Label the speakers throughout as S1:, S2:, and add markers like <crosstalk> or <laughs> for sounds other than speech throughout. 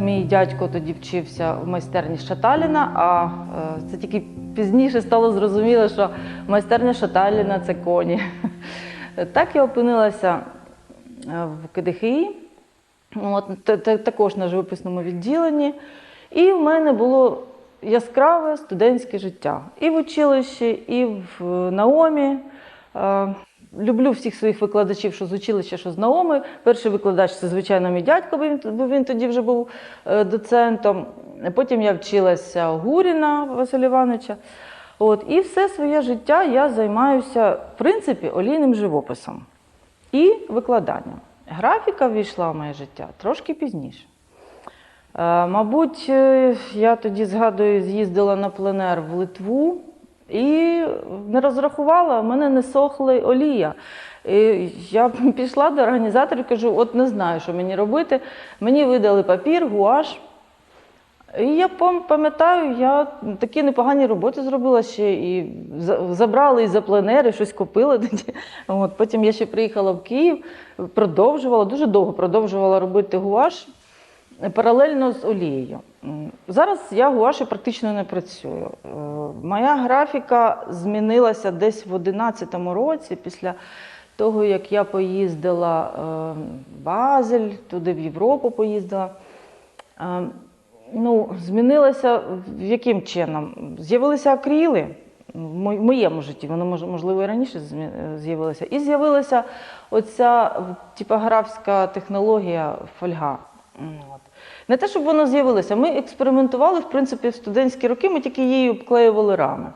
S1: Мій дядько тоді вчився в майстерні Шаталіна, а е, це тільки пізніше стало зрозуміло, що майстерня Шаталіна це коні. <laughs> Так я опинилася е, в КДХІ, також на живописному відділенні. І в мене було яскраве студентське життя. І в училищі, і в е, Наомі. Люблю всіх своїх викладачів, що з училища, що з Наоми. Перший викладач це, звичайно, мій дядько, бо він, бо він тоді вже був е, доцентом. Потім я вчилася у Гуріна Василя Івановича. От, і все своє життя я займаюся, в принципі, олійним живописом і викладанням. Графіка ввійшла в моє життя трошки пізніше. Е, Мабуть, е, я тоді згадую, з'їздила на пленер в Литву і не розрахувала, в мене не сохла олія. І я пішла до організаторів, кажу, от не знаю, що мені робити. Мені видали папір, гуаш. І я пам- пам'ятаю, я такі непогані роботи зробила ще і за- забрали із за пленери, щось купила тоді. От, потім я ще приїхала в Київ, продовжувала, дуже довго продовжувала робити гуаш паралельно з олією. Зараз я гуаші практично не працюю. Е, Моя графіка змінилася десь в 2011 році, після того, як я поїздила е, в Базель, туди в Європу поїздила. Е, Ну, змінилося в яким чином? З'явилися акріли в моєму житті, воно можливо і раніше з'явилося. І з'явилася оця типографська технологія фольга. От. Не те, щоб воно з'явилося. Ми експериментували, в принципі, в студентські роки, ми тільки її обклеювали рами.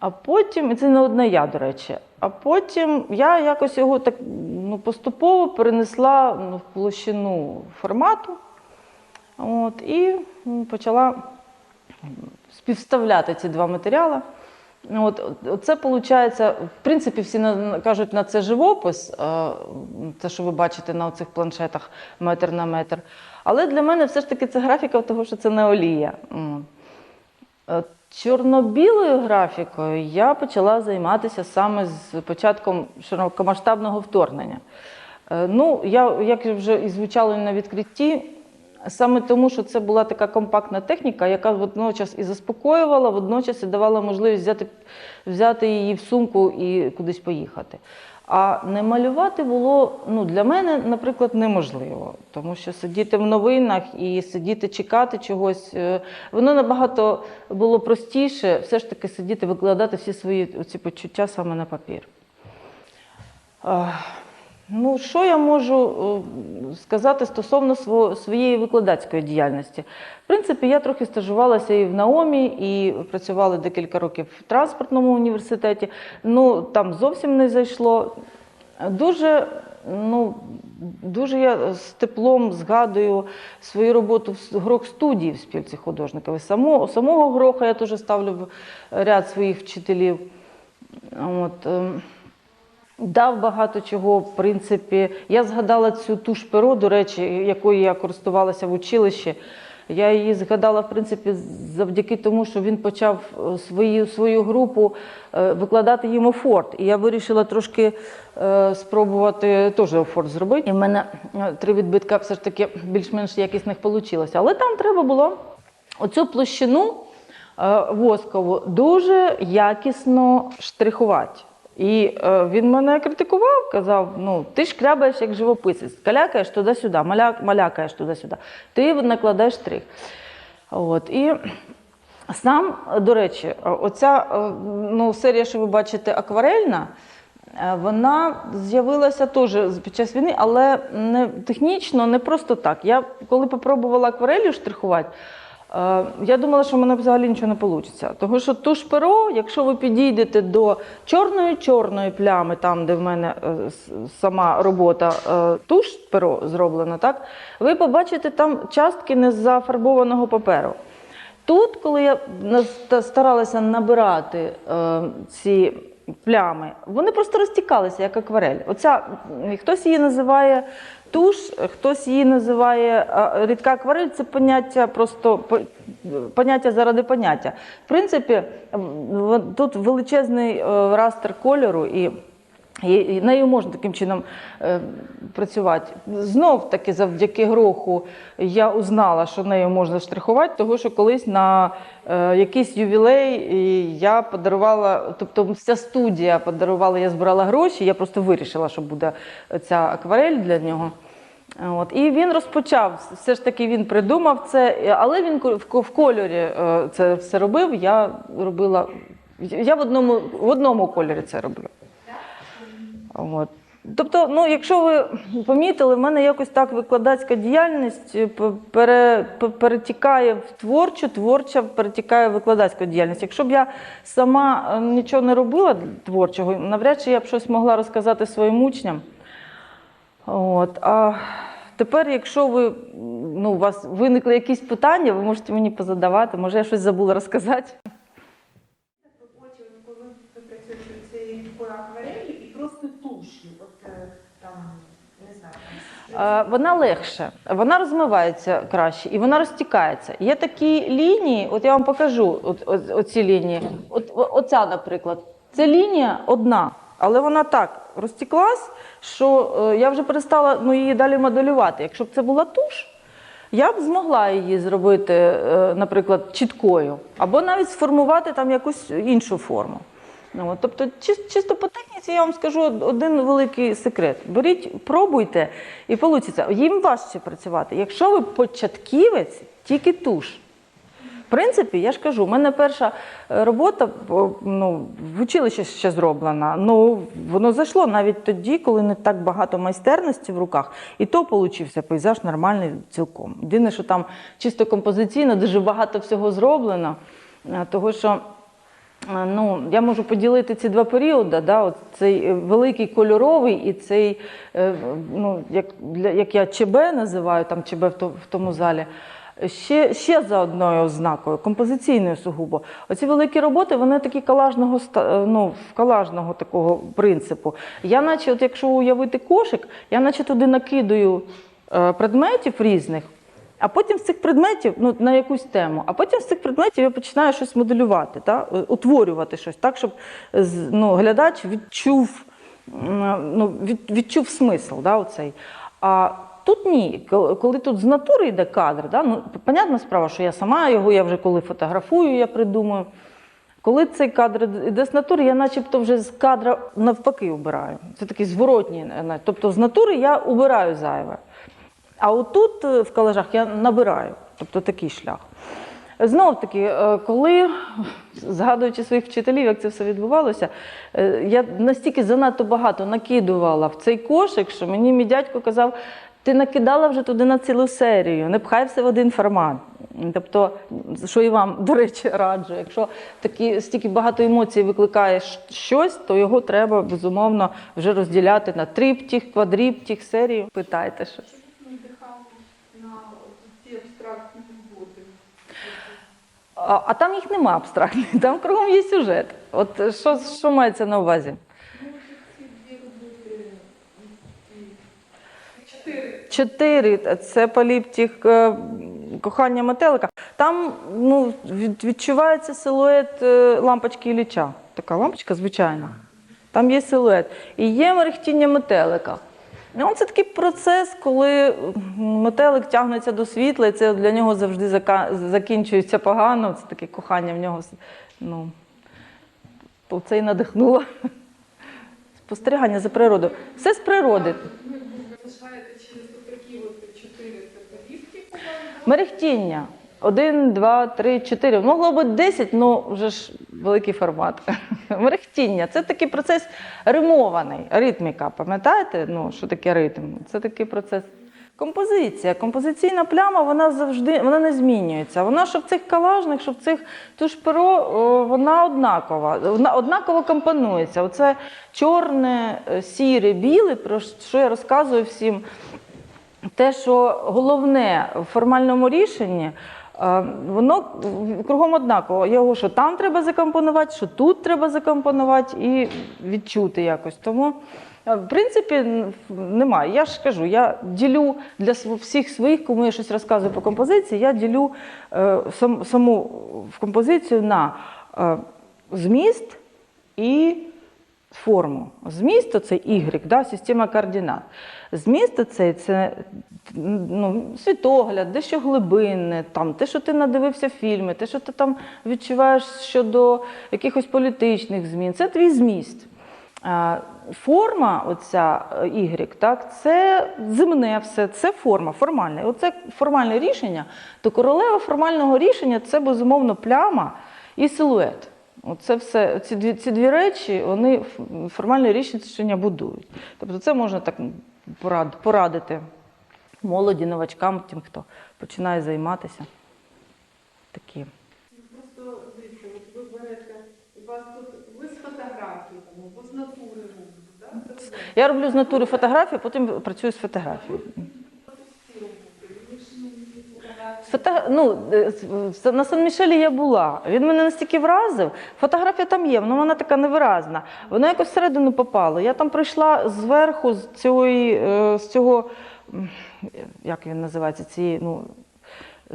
S1: А потім, і це не одна я, до речі, а потім я якось його так ну, поступово перенесла ну, в площину формату. От, і почала співставляти ці два матеріали. От, от- це виходить, в принципі, всі кажуть, на це живопис, е, те, що ви бачите на цих планшетах метр на метр. Але для мене все ж таки це графіка, тому що це не олія. Е, Чорно-білою графікою я почала займатися саме з початком широкомасштабного вторгнення. Е, Ну, я, як вже і звучало на відкритті, саме тому, що це була така компактна техніка, яка водночас і заспокоювала, водночас і давала можливість взяти, взяти її в сумку і кудись поїхати. А не малювати було ну, для мене, наприклад, неможливо, тому що сидіти в новинах і сидіти чекати чогось, е, воно набагато було простіше все ж таки сидіти, викладати всі свої ці почуття саме на папір. Ну, що я можу е, сказати стосовно своєї викладацької діяльності? В принципі, я трохи стажувалася і в Наомі, і працювала декілька років в транспортному університеті. Ну, там зовсім не зайшло. Дуже, ну, дуже я з теплом згадую свою роботу в грох студії в спілці художників. Само, самого гроха я теж ставлю в ряд своїх вчителів. От, ем, Дав багато чого, в принципі. Я згадала цю туш перо, до речі, якою я користувалася в училищі. Я її згадала, в принципі, завдяки тому, що він почав е, свою, свою групу е, викладати їм офорт. І я вирішила трошки е, спробувати теж офорт зробити. І в мене три відбитка все ж таки більш-менш якісних вийшло. Але там треба було оцю площину воскову дуже якісно штрихувати. І е, він мене критикував, казав: ну, ти шкрябаєш як живописець, калякаєш туди-сюди, маля, малякаєш туди-сюди, ти накладаєш штрих. От, і сам, до речі, оця е, ну, серія, що ви бачите, акварельна, е, вона з'явилася теж під час війни, але не технічно, не просто так. Я коли попробувала акварелью штрихувати, я думала, що в мене взагалі нічого не вийде. Тому що туш перо, якщо ви підійдете до чорної-чорної плями, там, де в мене е, сама робота е, туш перо зроблена, так, ви побачите там частки незафарбованого паперу. Тут, коли я старалася набирати е, ці плями, вони просто розтікалися, як акварель. Оця, хтось її називає туш, хтось її називає рідка акварель це поняття просто поняття заради поняття. В принципі, тут величезний е, растер кольору і Нею можна таким чином е, працювати. Знов таки, завдяки гроху, я узнала, що нею можна штрихувати, тому що колись на е, якийсь ювілей я подарувала, тобто вся студія подарувала, я збирала гроші, я просто вирішила, що буде ця акварель для нього. От. І він розпочав, все ж таки він придумав це, але він в кольорі е, це все робив. Я робила, я в одному, в одному кольорі це роблю. От. Тобто, ну, якщо ви помітили, в мене якось так викладацька діяльність е, пере, перетікає в творчу, творча перетікає в викладацьку діяльність. Якщо б я сама е, нічого не робила творчого, навряд чи я б щось могла розказати своїм учням. От. А тепер, якщо ви, ну, у вас виникли якісь питання, ви можете мені позадавати, може я щось забула розказати.
S2: Потім, коли ви працюєте цією такою акварелью і просто туш'ю, от е, там, не знаю, там,
S1: Е, Вона легше, вона розмивається краще і вона розтікається. Є такі лінії, от я вам покажу от, от, оці лінії. От, оця, наприклад, це лінія одна, але вона так розтіклась, що е, я вже перестала ну, її далі моделювати. Якщо б це була туш, я б змогла її зробити, е, наприклад, чіткою, або навіть сформувати там якусь іншу форму. Ну, от, тобто, чис- чисто по техніці я вам скажу один великий секрет. Беріть, пробуйте і вийде. Їм важче працювати. Якщо ви початківець, тільки туш. В принципі, я ж кажу, у мене перша е, робота ну, в училищі ще зроблена. Ну, воно зайшло навіть тоді, коли не так багато майстерності в руках. І то получився пейзаж нормальний цілком. Єдине, що там чисто композиційно дуже багато всього зроблено. е, Того, що ну, я можу поділити ці два періоди. Да? От цей е, великий кольоровий і цей, е, ну, як, для, як я ЧБ називаю, там ЧБ в, то- в тому залі. Ще, ще за одною ознакою, композиційною сугубо. Оці великі роботи, вони такі е, ну, колажного такого принципу. Я наче, от якщо уявити кошик, я наче туди накидаю е, предметів різних, а потім з цих предметів ну, на якусь тему, а потім з цих предметів я починаю щось моделювати, та? е, утворювати щось так, щоб е, ну, глядач відчув, ну, від, відчув смисл да, оцей. А тут ні, Коли- тут з натури йде кадр, да, ну, понятна справа, що я сама його, я вже коли фотографую, я придумую. Коли цей кадр йде з натури, я начебто вже з кадра навпаки обираю. Це такий зворотній. е, Тобто з натури я убираю зайве. А отут е, в колажах я набираю, тобто такий шлях. Знов таки, е, коли, згадуючи своїх вчителів, як це все відбувалося, е, я настільки занадто багато накидувала в цей кошик, що мені мій дядько казав, ти накидала вже туди на цілу серію, не пхай все в один формат. Тобто, що і вам, до речі, раджу, якщо такі, стільки багато емоцій викликає щось, то його треба безумовно вже розділяти на триптіх, квадріптіх, серію. Питайте щось.
S2: надихав на ці абстрактні роботи.
S1: А, а там їх нема абстрактних, там кругом є сюжет. От що, що мається на увазі?
S2: Чотири.
S1: Це поліптіх е, кохання метелика. Там ну, відчувається силует е, лампочки Ілліча. Така лампочка звичайна. Там є силует. І є мерехтіння метелика. Ну, це такий процес, коли метелик тягнеться до світла, і це для нього завжди закінчується погано. Це таке кохання в нього. Ну, то це і надихнуло. Спостерігання за природою. Все з природи. Мерехтіння. Один, два, три, чотири. Могло бути 10, але вже ж великий формат. <laughs> Мерехтіння це такий процес римований, ритміка. Пам'ятаєте, ну, що таке ритм? Це такий процес. Композиція. Композиційна пляма вона завжди вона не змінюється. Вона що в цих калажних, що в цих тушперо, о, вона однакова, вона однаково компонується. Оце чорне, е, сіре, біле, про що я розказую всім те, що головне в формальному рішенні, воно кругом однаково. Його що там треба закомпонувати, що тут треба закомпонувати і відчути якось. Тому, в принципі, немає. Я ж кажу, я ділю для всіх своїх, кому я щось розказую по композиції, я ділю е, сам, саму композицію на е, зміст і форму. Зміст оцей Y, да, система координат. Зміст це ну, світогляд, дещо глибинне, там, те, що ти надивився фільми, те, що ти там відчуваєш щодо якихось політичних змін. Це твій зміст. Форма, оця е, Y, так, це земне все, це форма, формальне. Оце формальне рішення, то королева формального рішення це безумовно пляма і силует. Оце все, ці дві, ці дві речі, вони формальне рішення будують. Тобто це можна так порад, порадити молоді, новачкам, тим, хто починає займатися. Такі.
S2: Просто дивіться, от ви берете, у вас тут ви з фотографії, або з натури робите, так?
S1: Я роблю з натури фотографію, потім працюю з фотографією.
S2: ви ну, фотографії.
S1: Фото... Ну, е, на Сан-Мішелі я була. Він мене настільки вразив. Фотографія там є, але вона така невиразна. Вона якось всередину попала. Я там прийшла зверху з цього, з цього як він називається, цієї, ну,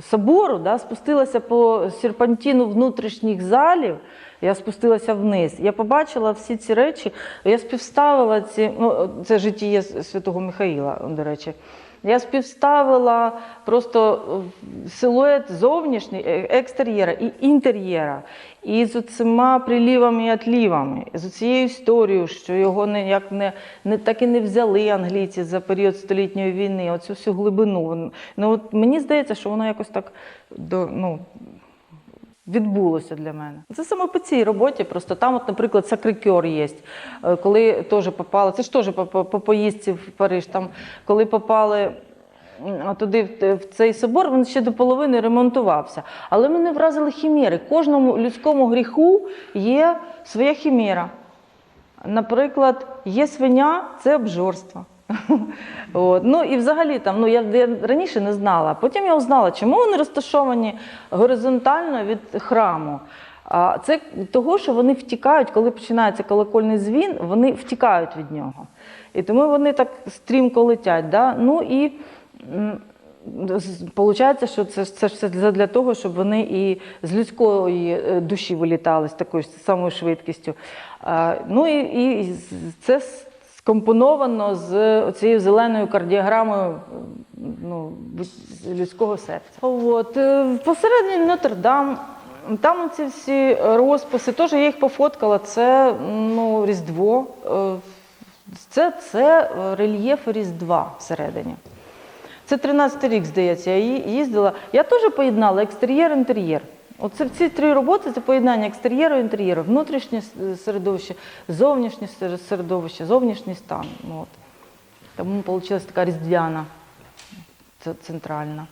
S1: собору, да, спустилася по серпантину внутрішніх залів. Я спустилася вниз. Я побачила всі ці речі. Я співставила ці, ну, це життя святого Михаїла, до речі. Я співставила просто е, силует зовнішній, е, екстер'єра і інтер'єра. І з цими прилівами і отлівами, з цією історією, що його ніяк не, не так і не взяли англійці за період столітньої війни, оцю всю глибину. Ну, от мені здається, що воно якось так до, ну, відбулося для мене. Це саме по цій роботі. Просто там, от, наприклад, сакрикьор є. Е, Коли теж попали, це ж теж по, по, по поїздці в Париж. Там, коли попали туди, в, цей собор, він ще до половини ремонтувався. Але мене вразили хімери. Кожному людському гріху є своя хімера. Наприклад, є свиня це обжорство. От. Ну і взагалі там, ну я, я раніше не знала. Потім я узнала, чому вони розташовані горизонтально від храму. А це того, що вони втікають, коли починається колокольний дзвін, вони втікають від нього. І тому вони так стрімко летять. Да? Ну і Получається, що це, це все для того, щоб вони і з людської е, душі вилітали з такою самою швидкістю. Ну і, і це скомпоновано з цією зеленою кардіограмою ну, людського серця. От, е, посередині Нотр-Дам. Там ці всі розписи, теж я їх пофоткала. Це ну, Різдво. Е, Це, це е, рельєф Різдва всередині. Це 13 рік, здається, я їздила. Я теж поєднала екстер'єр-інтер'єр. Оце ці три роботи це поєднання екстер'єру і інтер'єру, внутрішнє середовище, зовнішнє середовище, зовнішній стан. Ну, от. Тому вийшла така різдвяна, центральна.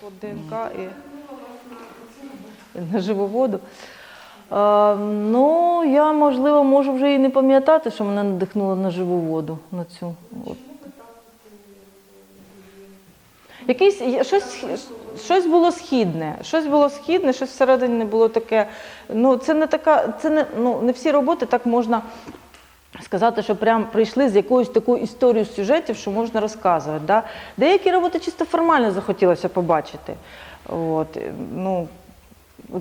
S1: По ДНК і на живу воду. Е, ну, я, можливо, можу вже і не пам'ятати, що мене надихнуло на живу воду. На цю. От. Якийсь, щось, щось було східне, щось було східне, щось всередині не було таке. Ну, це не така, це не, ну, не всі роботи так можна сказати, що прям прийшли з якоюсь такою історією сюжетів, що можна розказувати. Да? Деякі роботи чисто формально захотілося побачити. От, ну,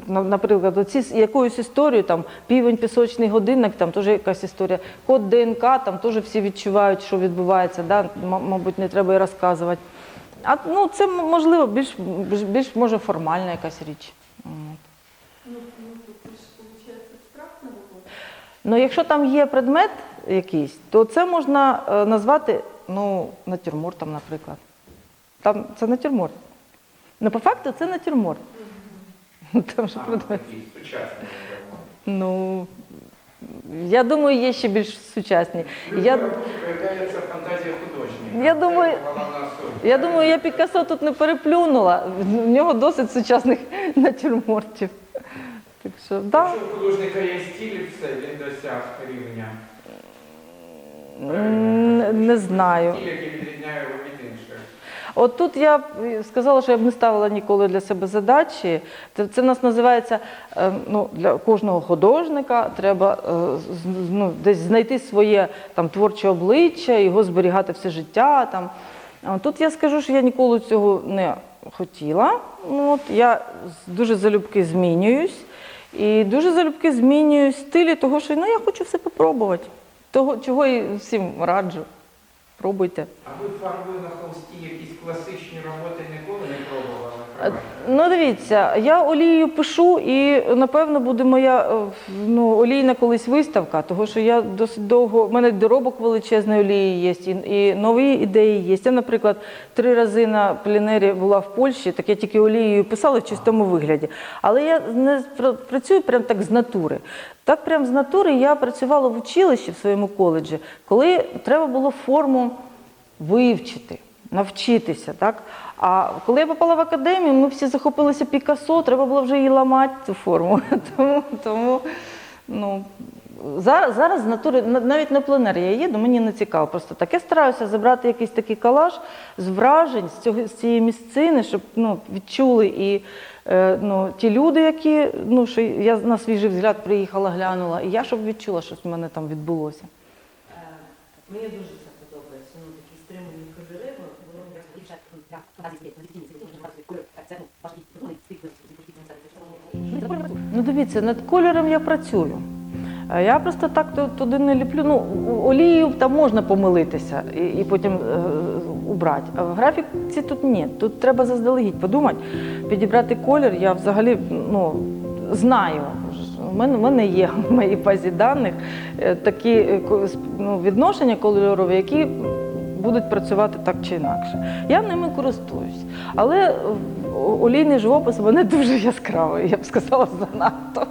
S1: наприклад, оці з якоюсь історією, там півень, пісочний годинник, там теж якась історія. Код ДНК, там теж всі відчувають, що відбувається. Да? Мабуть, не треба і розказувати. А ну, це можливо більш, більш, більш може формальна якась річ.
S2: Ну, ну, це ж виходить абстрактна робота.
S1: Ну, якщо там є предмет якийсь, то це можна е, назвати ну, натюрмортом, наприклад. Там це натюрморт. Ну, по факту це натюрморт. Там же предмет. Ну, я думаю, є ще більш сучасні. Я,
S3: Проявляється фантазія художника.
S1: Я думаю- я думаю, я Пікассо тут не переплюнула. В нього досить сучасних <laughs> натюрмортів. Так що, да.
S3: Якщо у художника є стіль, все, він досяг рівня.
S1: Не знаю.
S3: Стиль, який відрізняє його від інших.
S1: От тут я сказала, що я б не ставила ніколи для себе задачі. Це, це в нас називається е, ну, для кожного художника треба е, ну, десь знайти своє там, творче обличчя, його зберігати все життя. Там. Тут я скажу, що я ніколи цього не хотіла. Ну, от, я дуже залюбки змінююсь. І дуже залюбки змінюю стилі, того, що ну, я хочу все попробувати. Того, чого і всім раджу. Пробуйте.
S3: А ви фарбою на холсті якісь класичні роботи ніколи не пробували?
S1: Е, Ну, дивіться, я олією пишу, і напевно буде моя е, ну, олійна колись виставка, тому що я досить довго. У мене доробок величезної олії є, і, і нові ідеї є. Я, наприклад, три рази на пленері була в Польщі, так я тільки олією писала в чистому вигляді. Але я не працюю прям так з натури. Так, прям з натури я працювала в училищі в своєму коледжі, коли треба було форму вивчити, навчитися. Так? А коли я попала в академію, ми всі захопилися Пікассо, треба було вже її ламати цю форму. <laughs> Тому, тому ну, зараз, зараз з натури, навіть на пленер я їду, мені не цікаво. Просто так я стараюся забрати якийсь такий колаж з вражень з, цього, з цієї місцини, щоб ну, відчули і е, ну, ті люди, які ну, що я на свіжий взгляд приїхала, глянула, і я щоб відчула, що в мене там відбулося.
S4: Е, Мені дуже це подобається. Ну, такі стримані кольори, бо воно
S1: Ну, дивіться, над кольором я працюю. Е, Я просто так туди не ліплю. Ну, олією там можна помилитися і, і потім е, убрати. А в графіці тут ні. Тут треба заздалегідь подумати, підібрати колір. Я взагалі ну, знаю. У мене, мене є в моїй базі даних е, такі е, ну, відношення кольорові, які будуть працювати так чи інакше. Я ними користуюсь. Але олійний живопис мене дуже яскравий, я б сказала, занадто.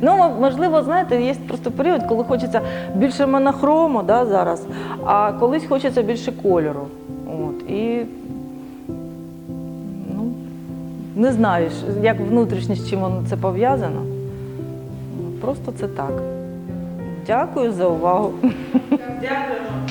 S1: Ну, можливо, знаєте, є просто період, коли хочеться більше монохрому да, зараз, а колись хочеться більше кольору. От, і ну, не знаю, як внутрішньо з чим воно це пов'язано. Просто це так. Дякую за увагу.
S2: Дякуємо.